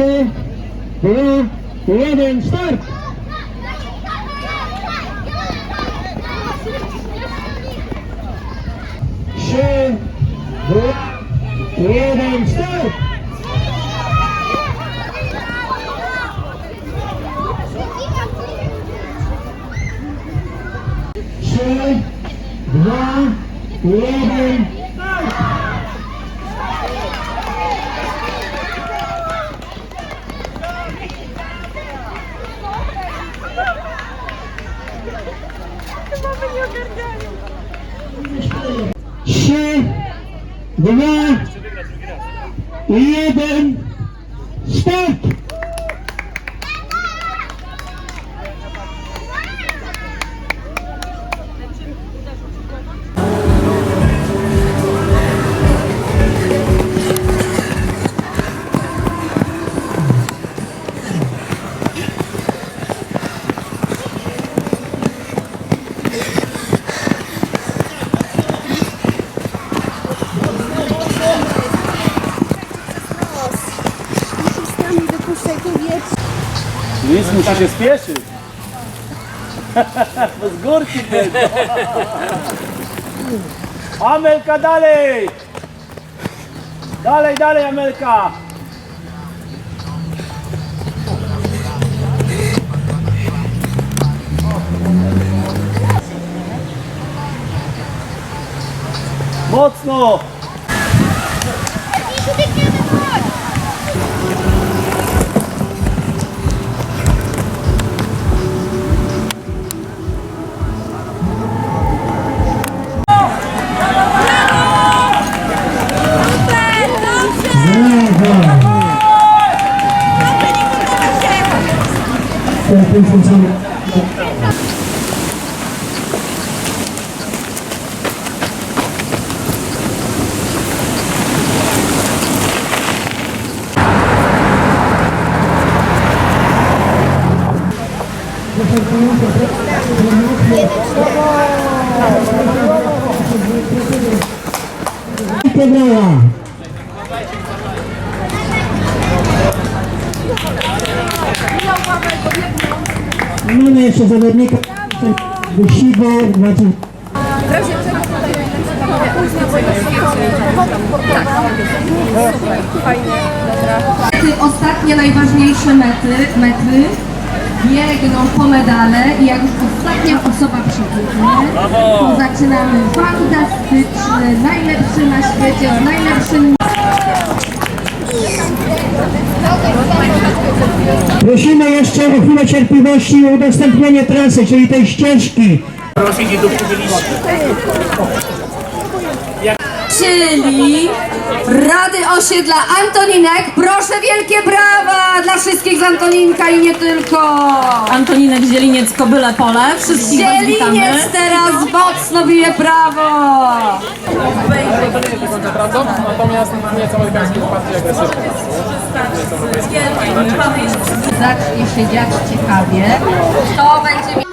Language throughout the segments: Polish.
Trzy, dwa, jeden, start! Trzy, dwa, jeden, start! Trzy, dwa, jeden, Lula! um Sami wypuszczaj tu wietrz. Nic musi się spieszyć. Bo z górki tylko. Amelka dalej! Dalej, dalej Amelka! Mocno! tem função Super, fajnie, dobra. Ostatnie najważniejsze mety, metry biegną po medale i jak już ostatnia osoba przybiegnie, to zaczynamy fantastyczny, najlepszy na świecie, z najlepszym Prosimy jeszcze o chwilę cierpliwości i udostępnienie trasy, czyli tej ścieżki. Czyli Rady Osiedla Antoninek. Proszę wielkie brawa dla wszystkich z Antoninka i nie tylko. Antoninek Zieliniec, Kobyle Pole. Wszystkich Was witamy. Zieliniec teraz mocno bije prawo. Natomiast bardziej. Zacznie się dziać ciekawie. Kto będzie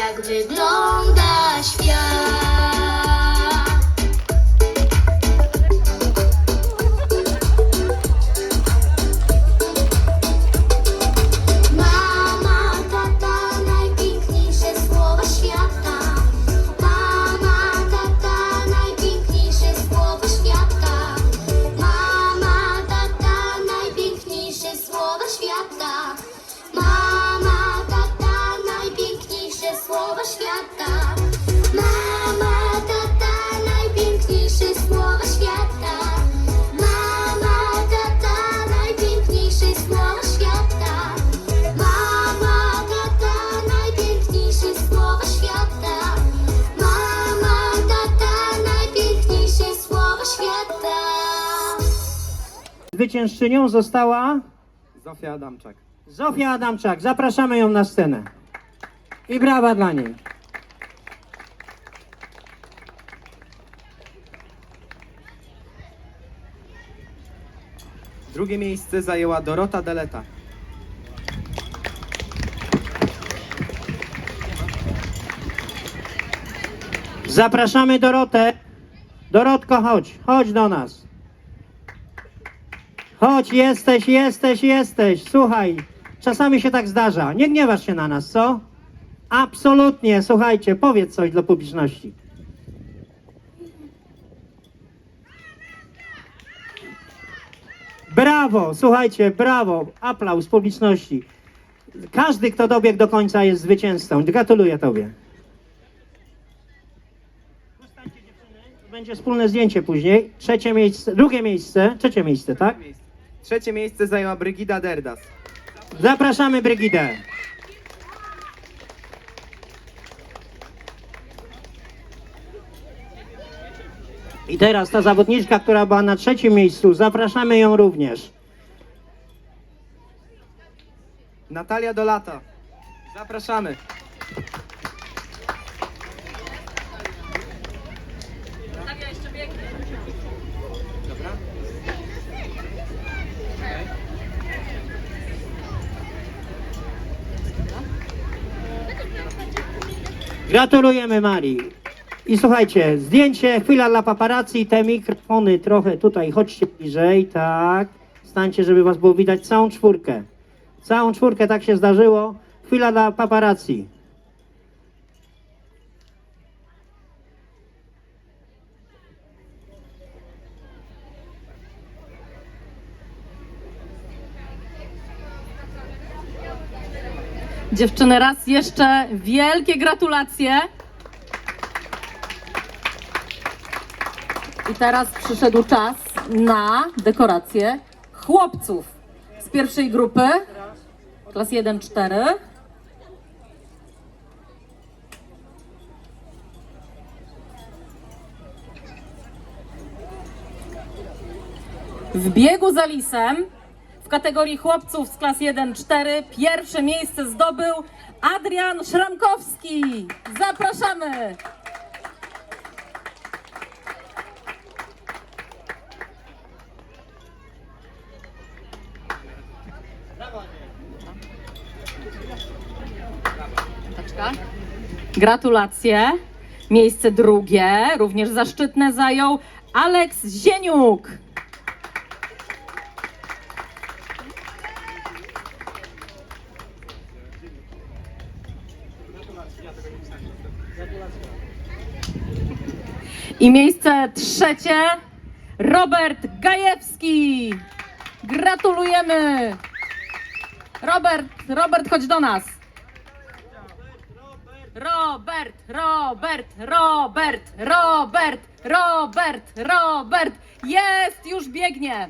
jak wygląda świat. Zwyciężczynią została Zofia Adamczak. Zofia Adamczak. Zapraszamy ją na scenę. I brawa dla niej. Drugie miejsce zajęła Dorota Deleta. Zapraszamy Dorotę. Dorotko, chodź. Chodź do nas. Chodź, jesteś, jesteś, jesteś. Słuchaj, czasami się tak zdarza. Nie gniewasz się na nas, co? Absolutnie, słuchajcie, powiedz coś dla publiczności. Brawo, słuchajcie, brawo. Aplauz publiczności. Każdy, kto dobiegł do końca jest zwycięzcą. Gratuluję Tobie. Będzie wspólne zdjęcie później. Trzecie miejsce, drugie miejsce, trzecie miejsce, tak? Trzecie miejsce zajęła Brygida Derdas. Zapraszamy Brygidę. I teraz ta zawodniczka, która była na trzecim miejscu, zapraszamy ją również. Natalia Dolata. Zapraszamy. Gratulujemy Marii. I słuchajcie, zdjęcie, chwila dla paparazzi, te mikrofony trochę tutaj, chodźcie bliżej, tak. Stańcie, żeby was było widać całą czwórkę. Całą czwórkę tak się zdarzyło. Chwila dla paparazzi. Dziewczyny, raz jeszcze wielkie gratulacje. I teraz przyszedł czas na dekorację chłopców z pierwszej grupy, klas 1-4. W biegu za lisem kategorii chłopców z klas 1-4 pierwsze miejsce zdobył Adrian Szramkowski. Zapraszamy! Gratulacje. Miejsce drugie, również zaszczytne zajął Aleks Zieniuk. I miejsce trzecie Robert Gajewski. Gratulujemy. Robert, Robert, chodź do nas. Robert, Robert, Robert, Robert, Robert, Robert. Jest, już biegnie.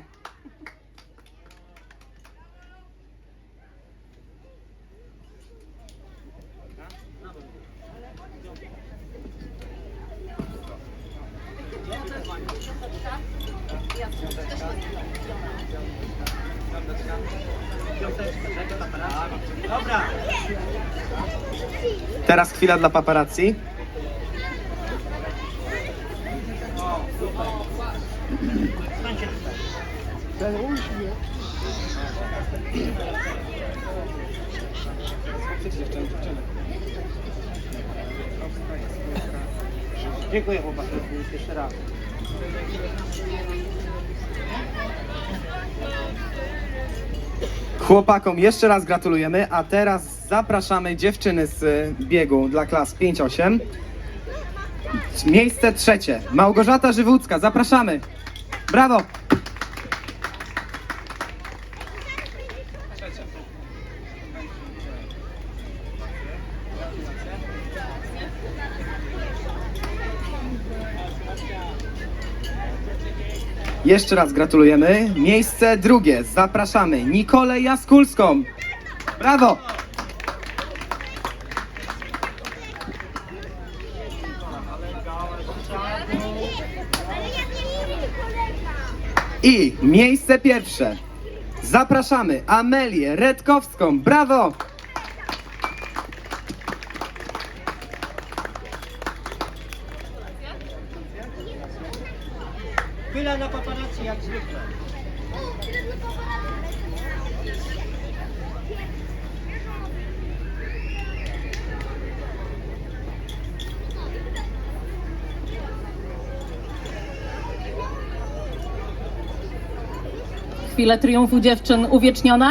Dobra. Teraz chwila dla paparazzi. Dziękuję chłopaki. Jeszcze raz. Chłopakom jeszcze raz gratulujemy, a teraz zapraszamy dziewczyny z y, biegu dla klas 5-8. Miejsce trzecie. Małgorzata Żywódzka, zapraszamy. Brawo! Jeszcze raz gratulujemy. Miejsce drugie. Zapraszamy Nikolę Jaskulską. Brawo! I miejsce pierwsze. Zapraszamy Amelię Redkowską. Brawo! Chwila na paparazzi jak zwykle. Chwile triumfu dziewczyn uwiecznione.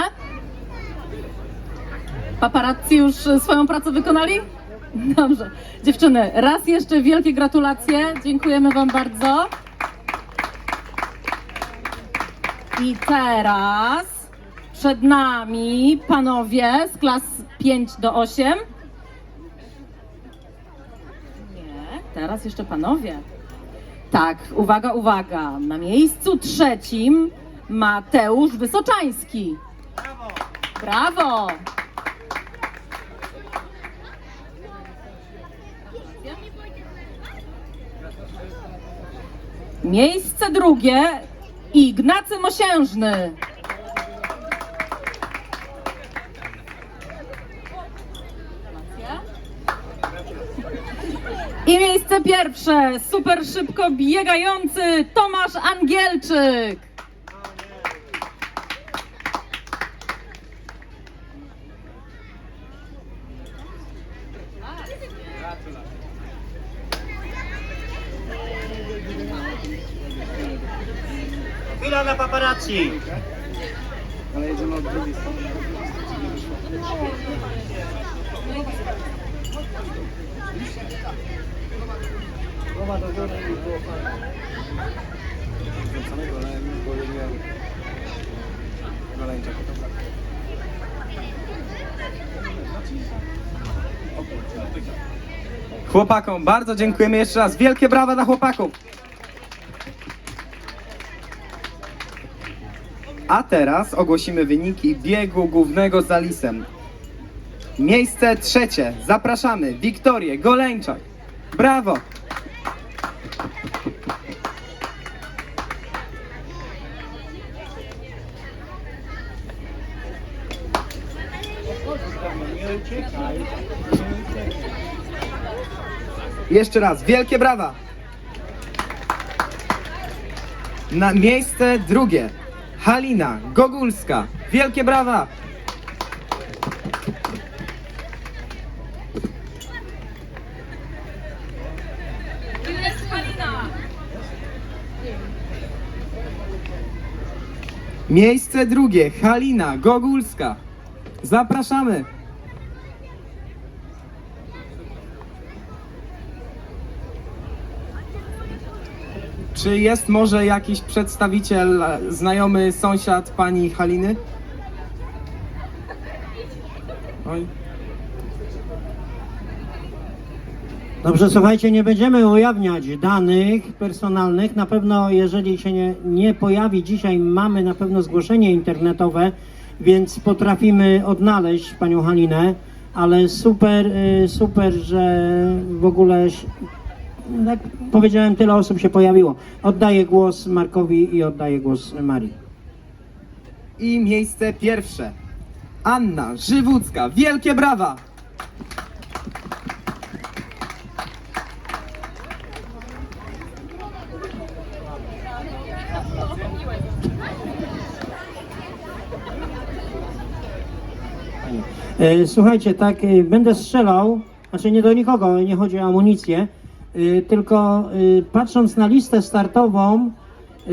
Paparazzi już swoją pracę wykonali? Dobrze. Dziewczyny, raz jeszcze wielkie gratulacje. Dziękujemy Wam bardzo. I teraz przed nami panowie z klas 5 do 8. Nie, teraz jeszcze panowie. Tak, uwaga, uwaga. Na miejscu trzecim Mateusz Wysoczański. Brawo! Miejsce drugie Ignacy Mosiężny. I miejsce pierwsze, super szybko biegający Tomasz Angielczyk. Chwila na paparazzi. Ale jedziemy od drugiej strony. Chłopakom bardzo dziękujemy jeszcze raz. Wielkie brawa dla chłopaków. A teraz ogłosimy wyniki biegu głównego za lisem. Miejsce trzecie. Zapraszamy Wiktorię Goleńczak. Brawo! Jeszcze raz, wielkie brawa! Na miejsce drugie Halina Gogulska. Wielkie brawa! Miejsce drugie Halina Gogulska. Zapraszamy. Czy jest może jakiś przedstawiciel, znajomy sąsiad pani Haliny? Oj. Dobrze, słuchajcie, nie będziemy ujawniać danych personalnych. Na pewno, jeżeli się nie, nie pojawi dzisiaj, mamy na pewno zgłoszenie internetowe, więc potrafimy odnaleźć panią Halinę, ale super, y, super, że w ogóle, jak powiedziałem, tyle osób się pojawiło. Oddaję głos Markowi i oddaję głos Marii. I miejsce pierwsze. Anna Żywucka. Wielkie brawa! E, Słuchajcie, tak, e, będę strzelał, znaczy nie do nikogo, nie chodzi o amunicję, tylko e, patrząc na listę startową, e,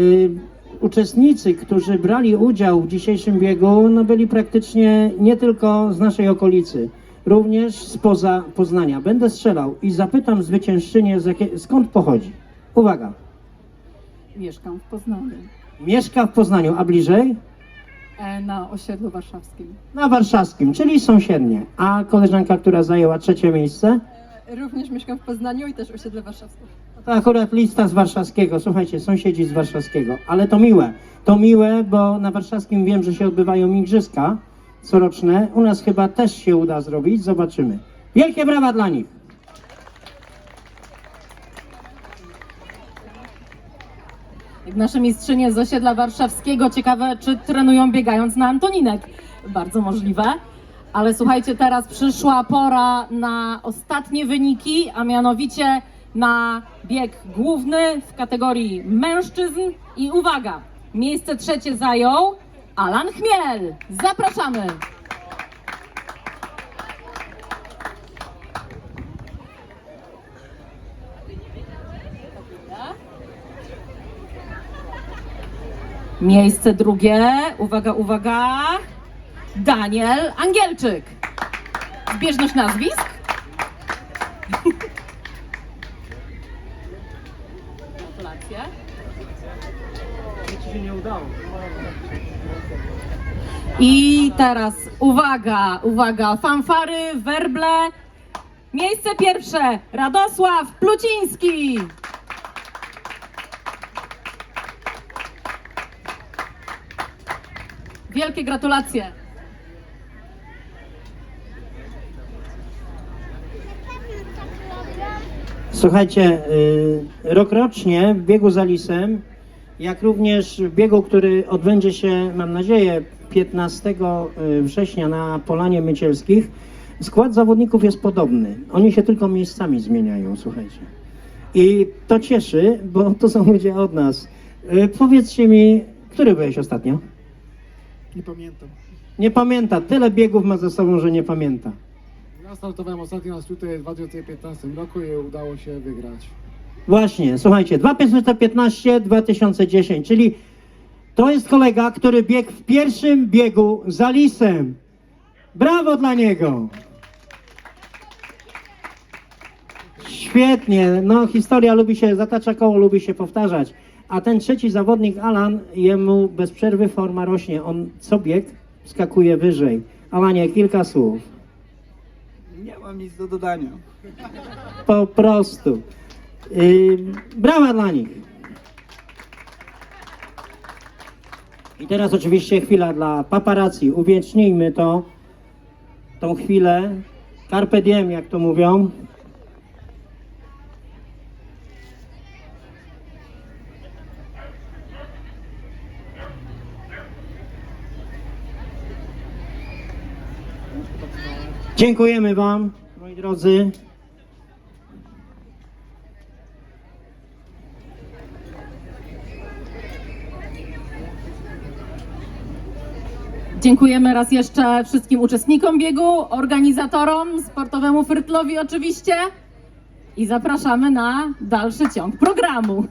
uczestnicy, którzy brali udział w dzisiejszym biegu, no byli praktycznie nie tylko z naszej okolicy, również spoza Poznania. Będę strzelał i zapytam zwyciężczynię, skąd pochodzi. Uwaga, Mieszkam w Poznaniu, mieszka w Poznaniu, a bliżej? e, na osiedlu warszawskim. Na warszawskim, czyli sąsiednie. A koleżanka, która zajęła trzecie miejsce? Również mieszkam w Poznaniu i też osiedle warszawskie. To akurat lista z warszawskiego, słuchajcie, sąsiedzi z warszawskiego, ale to miłe. To miłe, bo na warszawskim wiem, że się odbywają igrzyska coroczne. U nas chyba też się uda zrobić, zobaczymy. Wielkie brawa dla nich. Jak nasze mistrzynie z osiedla warszawskiego, ciekawe czy trenują biegając na Antoninek. Bardzo możliwe. Ale słuchajcie, teraz przyszła pora na ostatnie wyniki, a mianowicie na bieg główny w kategorii mężczyzn. I uwaga, miejsce trzecie zajął Alan Chmiel. Zapraszamy! Miejsce drugie, uwaga, uwaga, Daniel Angielczyk. Zbieżność nazwisk? Gratulacje. I teraz uwaga, uwaga, fanfary, werble. Miejsce pierwsze, Radosław Pluciński. Wielkie gratulacje. Słuchajcie, y, rokrocznie w biegu za Lisem, jak również w biegu, który odbędzie się, mam nadzieję, 15 września na Polanie Mycielskich, skład zawodników jest podobny. Oni się tylko miejscami zmieniają, słuchajcie. I to cieszy, bo to są ludzie od nas. Y, Powiedzcie mi, który byłeś ostatnio? Nie pamiętam. Nie pamięta. Tyle biegów ma ze sobą, że nie pamięta. Ja startowałem ostatnio na skróty w 2015 roku i udało się wygrać. Właśnie, słuchajcie, 2015, 2010, czyli to jest kolega, który biegł w pierwszym biegu za lisem. Brawo dla niego! Świetnie, no historia lubi się, zatacza koło, lubi się powtarzać. A ten trzeci zawodnik, Alan, jemu bez przerwy forma rośnie. On co bieg skakuje wyżej. Alanie, kilka słów. Nie mam nic do dodania. Po prostu. Yy, brawa dla nich. I teraz oczywiście chwila dla paparazzi. Uwiecznijmy to, tą chwilę. Carpe diem, jak to mówią. Dziękujemy Wam, moi drodzy. Dziękujemy raz jeszcze wszystkim uczestnikom biegu, organizatorom, sportowemu Fyrtlowi oczywiście i zapraszamy na dalszy ciąg programu.